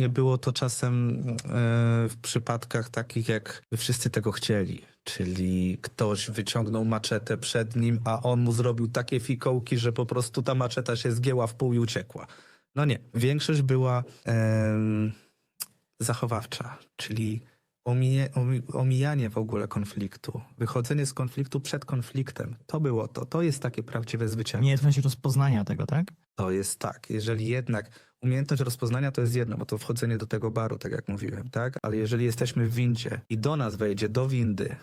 Nie było to czasem e, w przypadkach takich, jak wszyscy tego chcieli. Czyli ktoś wyciągnął maczetę przed nim, a on mu zrobił takie fikołki, że po prostu ta maczeta się zgięła w pół i uciekła. No nie, większość była zachowawcza, czyli omije, omi, omijanie w ogóle konfliktu, wychodzenie z konfliktu przed konfliktem. To było to. To jest takie prawdziwe zwycięstwo. Umiejętność rozpoznania tego, tak? To jest tak. Jeżeli jednak umiejętność rozpoznania to jest jedno, bo to wchodzenie do tego baru, tak jak mówiłem, tak? Ale jeżeli jesteśmy w windzie i do nas wejdzie do windy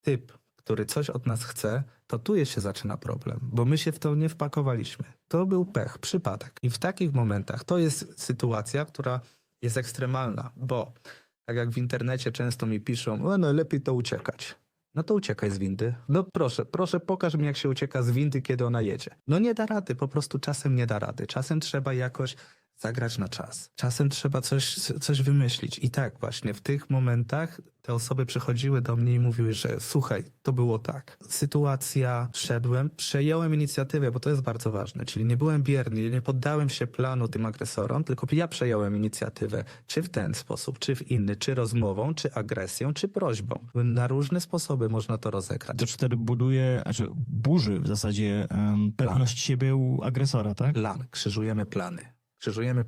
typ, który coś od nas chce, to tu się zaczyna problem, bo my się w to nie wpakowaliśmy. To był pech, przypadek. I w takich momentach to jest sytuacja, która jest ekstremalna, bo tak jak w internecie często mi piszą, no lepiej to uciekać. No to uciekaj z windy. No proszę, proszę pokaż mi, jak się ucieka z windy, kiedy ona jedzie. No nie da rady, po prostu czasem nie da rady. Czasem trzeba jakoś zagrać na czas. Czasem trzeba coś, coś wymyślić. I tak właśnie w tych momentach te osoby przychodziły do mnie i mówiły, że słuchaj, to było tak. Sytuacja, szedłem, przejąłem inicjatywę, bo to jest bardzo ważne. Czyli nie byłem bierny, nie poddałem się planu tym agresorom, tylko ja przejąłem inicjatywę. Czy w ten sposób, czy w inny, czy rozmową, czy agresją, czy prośbą. Na różne sposoby można to rozegrać. To wtedy buduje, znaczy burzy w zasadzie em, pewność siebie u agresora, tak? Plan, krzyżujemy plany. Krzyżujemy